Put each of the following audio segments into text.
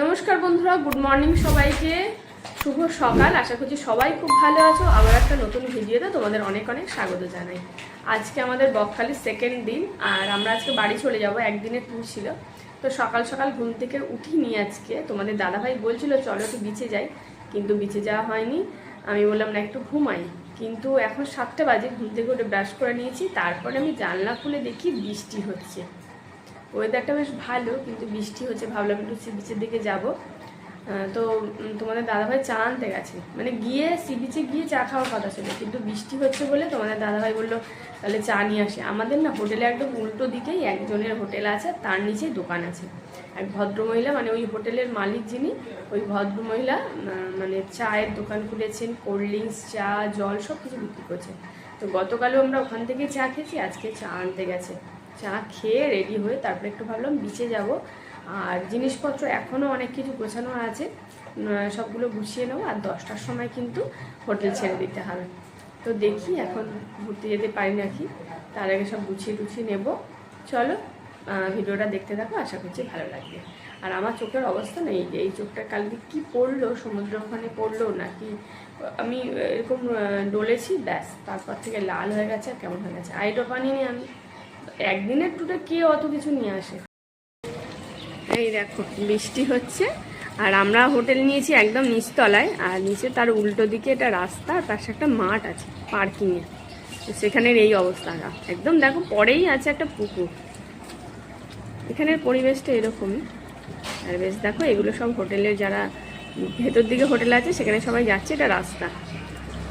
নমস্কার বন্ধুরা good morning সবাইকে। শুভ সকাল, আশা করছি সবাই খুব ভালো আছো। আবার একটা নতুন ভিডিওতে তোমাদের অনেক অনেক স্বাগত জানাই। আজকে আমাদের বকখালির সেকেন্ড দিন, আর আমরা আজকে বাড়ি চলে যাব একদিনের ট্যুর ছিল। তো সকাল সকাল ঘুম থেকে উঠিনি আজকে। তোমাদের দাদাভাই বলছিল, চলো একটু বিচে যাই। কিন্তু বিচে যাওয়া হয়নি। আমি বললাম, না, একটু ঘুমাই। কিন্তু এখন সাতটা বাজে, ঘুম থেকে উঠে ব্রাশ করে নিয়েছি। তারপরে আমি জানলা খুলে দেখি বৃষ্টি হচ্ছে। ওয়েদারটা বেশ ভালো, কিন্তু বৃষ্টি হচ্ছে, ভাবলাম একটু সি বিচের দিকে যাব। তো তোমাদের দাদাভাই চা আনতে গেছে। মানে গিয়ে সি বিচে গিয়ে চা খাওয়ার কথা ছিল, কিন্তু বৃষ্টি হচ্ছে বলে তোমাদের দাদাভাই বলল, তাহলে চা নিয়ে আসে। আমাদের না হোটেলে একদম উল্টো দিকেই একজনের হোটেল আছে তার নিচেই দোকান আছে। এক ভদ্রমহিলা মানে ওই হোটেলের মালিক যিনি, ওই ভদ্রমহিলা মানে চায়ের দোকান খুলেছেন, কোল্ড ড্রিঙ্কস, চা, জল সব কিছু বিক্রি করছেন। তো গতকালও আমরা ওখান থেকে চা খেয়েছি, আজকে চা আনতে গেছে। চা খেয়ে রেডি হয়ে তারপরে একটু ভাবলাম বিচে যাব। আর জিনিসপত্র এখনও অনেক কিছু গোছানো আছে। সবগুলো গুছিয়ে নেব। আর দশটার সময় কিন্তু হোটেল ছেড়ে দিতে হবে। তো দেখি এখন ঘুরতে যেতে পারি নাকি। তার আগে সব গুছিয়ে টুছিয়ে নেব। চলো ভিডিওটা দেখতে থাকো। আশা করছি ভালো লাগবে। আর আমার চোখের অবস্থা নেই এই চোখটা কালকে কি পড়ল, সমুদ্র ওখানে পড়ল নাকি? আমি এরকম ডলেছি, ব্যাস। তারপর থেকে লাল হয়ে গেছে আর কেমন হয়ে গেছে? আইড্রপ আনিনি আমি। একদিনের টুরে কে অত কিছু নিয়ে আসে? এই দেখো, বৃষ্টি হচ্ছে, আর আমরা হোটেল নিয়েছি একদম নিচতলায়, আর নিচে তার উল্টো দিকে এটা রাস্তা, তার সাথে একটা মাঠ আছে পার্কিংয়ে সেখানের এই অবস্থাটা একদম দেখো, পরেই আছে একটা পুকুর। এখানের পরিবেশটা এরকমই আর বেশ দেখো, এগুলো সব হোটেলের যারা ভেতর দিকে হোটেল আছে, সেখানে সবাই যাচ্ছে, এটা রাস্তা।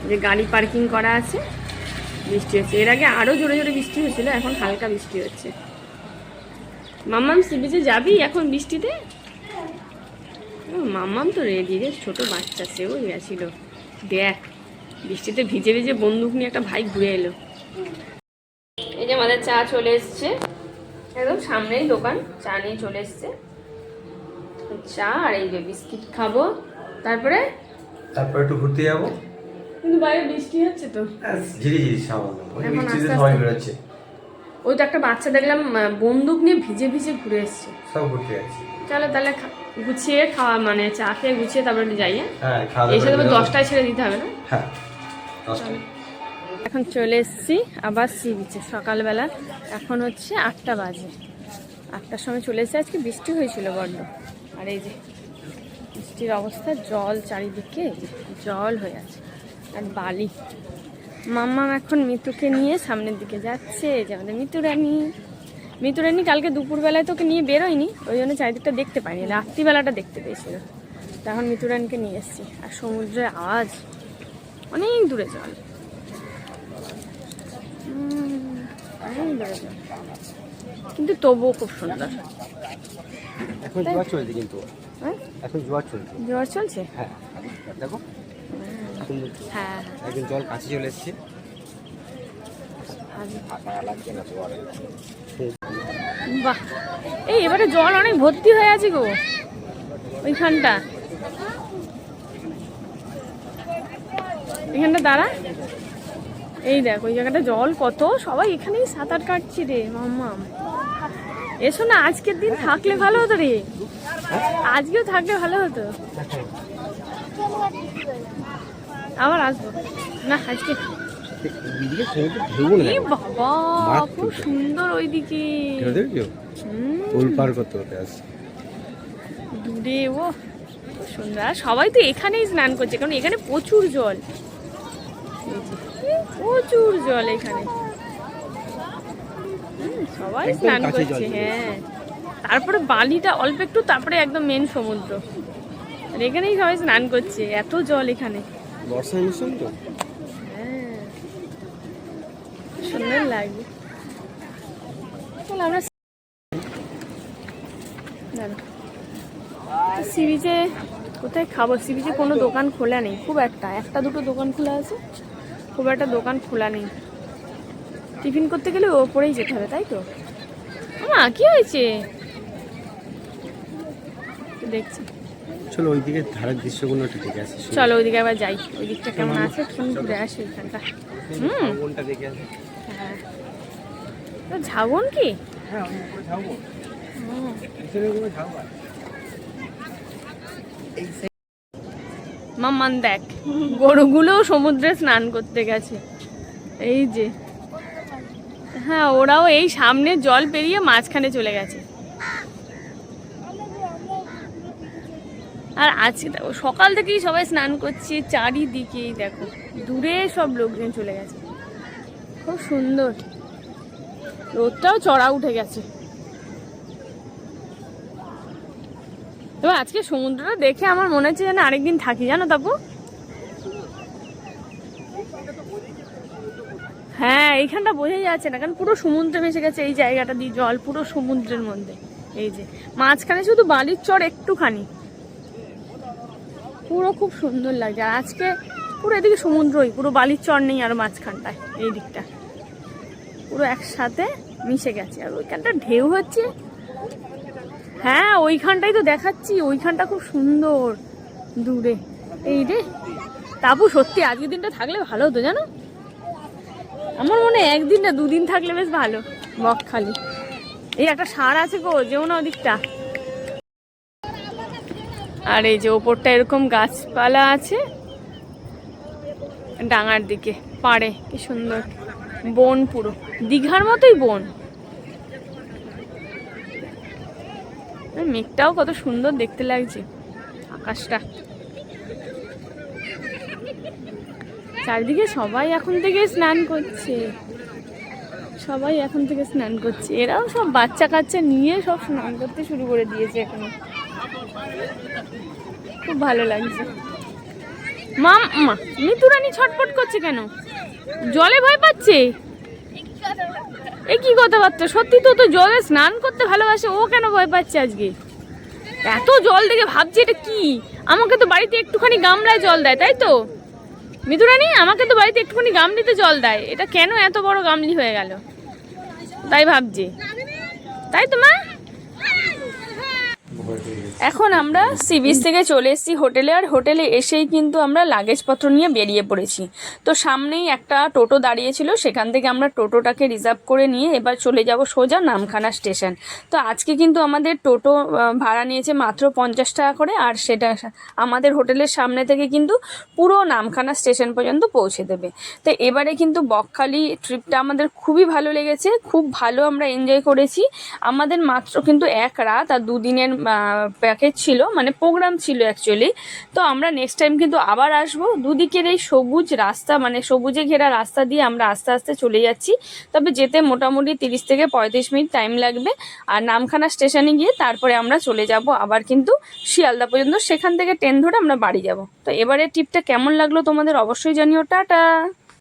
যে গাড়ি পার্কিং করা আছে বৃষ্টি হচ্ছে। এর আগে আরও জোরে জোরে বৃষ্টি হয়েছিল, এখন হালকা বৃষ্টি হচ্ছে। মাম্মাম সি বিচে যাবি এখন বৃষ্টিতে? মাম্মাম তো রেডি রে ছোট বাচ্চা সেও গেছিল। দেখ, বৃষ্টিতে ভিজে ভিজে বন্দুক নিয়ে একটা ভাই ঘুরে এলো। এই যে আমাদের চা চলে এসছে। একদম সামনেই দোকান, চা নিয়ে চলে এসছে। চা আর এই যে বিস্কিট খাব। তারপরে? তারপরে একটু ঘুরতে যাব। কিন্তু বাইরে বৃষ্টি হচ্ছে তো। ঝিরি ঝিরি সামান্য। ওই এখন বৃষ্টিতে সবাই বেরোচ্ছে। ওই তো একটা বাচ্চা দেখলাম বন্দুক নিয়ে ভিজে ভিজে ঘুরে এসছে। সব ঘুরতে যাচ্ছি। চলো তাহলে গুছিয়ে খাওয়া মানে চা খেয়ে গুছিয়ে তারপরে যাই হ্যাঁ? হ্যাঁ খাওয়া এসে তবে দশটায় ছেড়ে দিতে হবে না? হ্যাঁ এখন চলে এসেছি আবার সি বিচে সকালবেলা। এখন হচ্ছে আটটা বাজে। আটটার সময় চলে এসেছি আজকে বৃষ্টি হয়েছিল বড্ড। আর এই যে বৃষ্টির অবস্থা জল চারিদিকে জল হয়ে আছে। বালি। মাম্মাম এখন মিতুকে নিয়ে সামনের দিকে যাচ্ছে যে আমাদের মিতু রানী মিতু রানী কালকে দুপুরবেলায় তোকে নিয়ে বেরোয়নি ওই জন্য চারিদিকটা দেখতে পাইনি রাত্রিবেলাটা দেখতে পেয়েছিল। তখন মিতু রানীকে নিয়ে এসেছি আর সমুদ্রের আওয়াজ অনেক দূরে জল। অনেক দূরে জল। কিন্তু তবুও খুব সুন্দর। এখন জোয়ার চলছে কিন্তু। হ্যাঁ? এখন জোয়ার চলছে। জোয়ার চলছে? হ্যাঁ। দেখো। হ্যাঁ। একদিন জল কাছে চলে এসছে। হ্যাঁ বাহ। এই এবারে জল অনেক ভর্তি হয়ে আছে গো। ওইখানটা। এখানটা দাঁড়া। এই দেখ ওই জায়গাটা জল কত। সবাই এখানেই সাঁতার কাটছি রে মাম্মাম এসো না আজকের দিন থাকলে ভালো হতো রে। আজকেও থাকলে ভালো হতো। আবার আসব। না আজকে বাবা খুব সুন্দর ওইদিকে। করতে হতে আসছে দূরে ও সবাই তো এখানেই স্নান করছে কারণ এখানে প্রচুর জল। প্রচুর জল এখানে। সবাই স্নান করছে হ্যাঁ। তারপরে বালিটা অল্প একটু তারপরে একদম মেন সমুদ্র। আর এখানেই সবাই স্নান করছে এত জল এখানে। তো হ্যাঁ। সুন্দর লাগবে আমরা সি বিচে কোথায় খাব? সি বিচে কোনো দোকান খোলা নেই। খুব একটা। একটা দুটো দোকান খোলা আছে। খুব একটা দোকান খোলা নেই। টিফিন করতে গেলে ওপরেই যেতে হবে, তাই তো? কি হয়েছে? দেখছি। চলো ওইদিকে ধারের দৃশ্যগুলো একটু দেখে আসি চলো ওইদিকে আবার যাই। ওই দিকটা কেমন আছে? একটু ঘুরে আসি এখানটা। হুম। কোনটা দেখে আসি। হ্যাঁ। কি? হ্যাঁ মাম্মান দেখ গরুগুলো সমুদ্রে স্নান করতে গেছে। এই যে। হ্যাঁ ওরাও এই সামনে জল পেরিয়ে মাঝখানে চলে গেছে। আর আজকে দেখো, সকাল থেকেই সবাই স্নান করছে চারিদিকেই দেখো, দূরে সব লোকজন চলে গেছে। খুব সুন্দর। রোদটাও চড়া উঠে গেছে। তবে আজকে সমুদ্রটা দেখে আমার মনে হচ্ছে যেন আরেকদিন থাকি, জানো তাপু? হ্যাঁ এইখানটা বোঝাই যাচ্ছে না, কারণ পুরো সমুদ্রে ভেসে গেছে এই জায়গাটা দিয়ে জল, পুরো সমুদ্রের মধ্যে। এই যে, মাঝখানে শুধু বালির চর একটুখানি। পুরো খুব সুন্দর লাগছে আর আজকে পুরো এদিকে সমুদ্রই, পুরো বালির চর নেই আর মাঝখানটায়, এই দিকটা। পুরো একসাথে মিশে গেছে। আর ওইখানটা ঢেউ হচ্ছে। হ্যাঁ ওইখানটাই তো দেখাচ্ছি। ওইখানটা খুব সুন্দর দূরে। এই রে, তাপু, সত্যি আজকের দিনটা থাকলে ভালো হতো জানো? আমার মনে একদিন না দুদিন থাকলে বেশ ভালো, বকখালি। এই একটা সার আছে গো, যেও না ওদিকটা। আর এই যে ওপরটা এরকম গাছপালা আছে। ডাঙার দিকে, পাড়ে, কি সুন্দর। বন পুরো, দীঘার মতোই বন। মেঘটাও কত সুন্দর দেখতে লাগছে, আকাশটা। চারিদিকে সবাই এখন থেকে স্নান করছে। সবাই এখন থেকে স্নান করছে। এরাও সব বাচ্চা কাচ্চা নিয়ে সব স্নান করতে শুরু করে দিয়েছে এখানে। খুব ভালো লাগছে। মাম মা মিতুরানি ছটফট করছে কেন? জলে ভয় পাচ্ছে? এ কি কথাবার্তা? সত্যি তো তো জলে স্নান করতে ভালোবাসে, ও কেন ভয় পাচ্ছে আজকে? এত জল দেখে ভাবছি এটা কি? আমাকে তো বাড়িতে একটুখানি গামলায় জল দেয়, তাই তো? মিতুরানি আমাকে তো বাড়িতে একটুখানি গামলিতে জল দেয়। এটা কেন এত বড় গামলি হয়ে গেল? তাই ভাবছি। তাই তো, মা? এখন আমরা সি বিচ থেকে চলে এসেছি হোটেলে আর হোটেলে এসেই কিন্তু আমরা লাগেজপত্র নিয়ে বেরিয়ে পড়েছি। তো সামনেই একটা টোটো দাঁড়িয়েছিল, সেখান থেকে আমরা টোটোটাকে রিজার্ভ করে নিয়ে এবার চলে যাব সোজা নামখানা স্টেশন। তো আজকে কিন্তু আমাদের টোটো ভাড়া নিয়েছে মাত্র পঞ্চাশ টাকা করে আর সেটা আমাদের হোটেলের সামনে থেকে কিন্তু পুরো নামখানা স্টেশন পর্যন্ত পৌঁছে দেবে। তো এবারে কিন্তু বকখালি ট্রিপটা আমাদের খুবই ভালো লেগেছে, খুব ভালো আমরা এনজয় করেছি। আমাদের মাত্র কিন্তু এক রাত আর দুদিনের প্যাকেজ ছিল মানে প্রোগ্রাম ছিল অ্যাকচুয়ালি তো আমরা নেক্সট টাইম কিন্তু আবার আসব। দুদিকের এই সবুজ রাস্তা মানে সবুজে ঘেরা রাস্তা দিয়ে আমরা আস্তে আস্তে চলে যাচ্ছি। তবে যেতে মোটামুটি তিরিশ থেকে পঁয়ত্রিশ মিনিট টাইম লাগবে। আর নামখানা স্টেশনে গিয়ে তারপরে আমরা চলে যাব। আবার কিন্তু শিয়ালদা পর্যন্ত। সেখান থেকে ট্রেন ধরে আমরা বাড়ি যাব। তো এবারে ট্রিপটা কেমন লাগল তোমাদের অবশ্যই জানিও। টাটা!